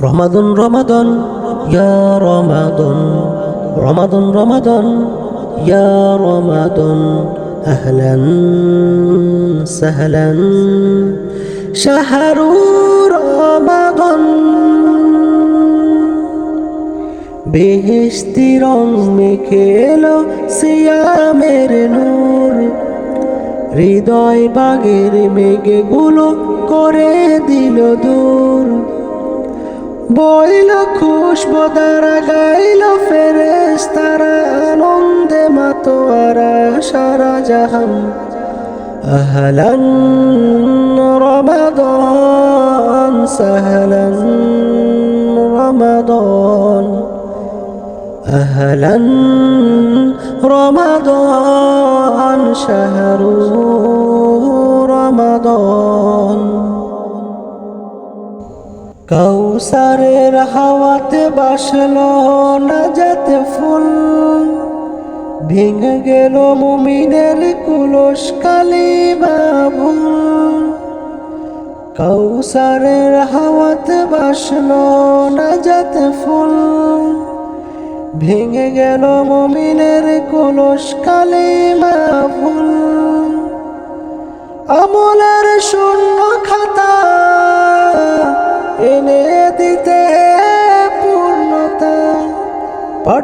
রমাদন রমাদন, ইয়া রমাদন রমাদন রমাদন, ইয়া রমাদন, আহলান সাহলান। শাহরু রমাদন বেহেস্তি রং মেখে এলো সিয়ামের নূর। হৃদয় বাগের মেঘে গুলো করে দিল দূর। বইল খুশবো দ্বারা গাইল ফেরেস তারা আনন্দে মাতোয়ারা সারা জাহান আহলান রমাদন সাহলান রমাদন أهلا رمضان شهر رمضان কৌসারের হাওয়াতে বাসলো নাজাত ফুল। ভেঙে গেল মুমিনের কুলস কালি বাবুল কৌসারের হাওয়াতে বাসলো নাজাত ফুল। ভেঙে গেল মমিনের কুলস কালে ফুল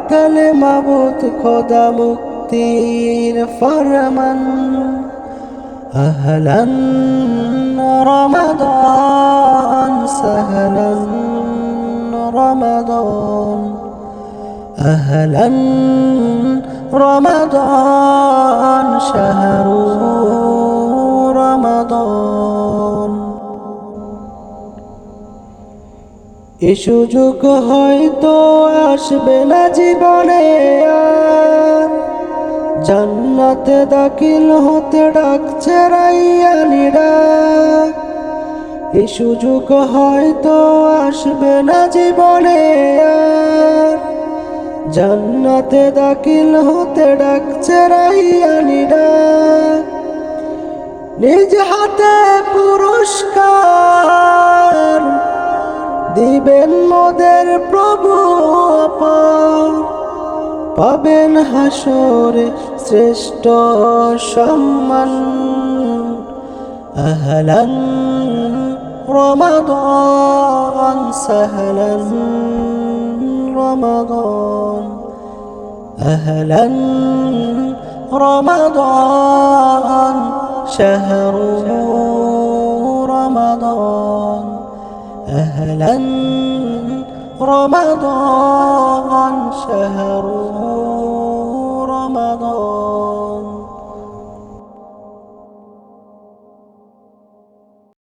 পাঠালে মাবুত খোদা মুক্তির ফরমান আহলান রমাদান সাহলান রমাদান أهلا رمضان شهر এ সুযোগ হয়তো আসবে না জীবনে। জান্নাতে দাখিল হতে ডাকছে রাইয়ানিরা এ সুযোগ হয়তো আসবে না জীবনে। জান্নাতে দাখিল হতে ডাকছে রাইয়ানিরা নিজ হাতে পুরস্কার। দিবেন মোদের প্রভু অপার পাবেন হাসরে শ্রেষ্ঠ সম্মান আহলান রমাদান সাহলান رمضان أهلا رمضان شهر أهلا. رمضان شهر رمضان.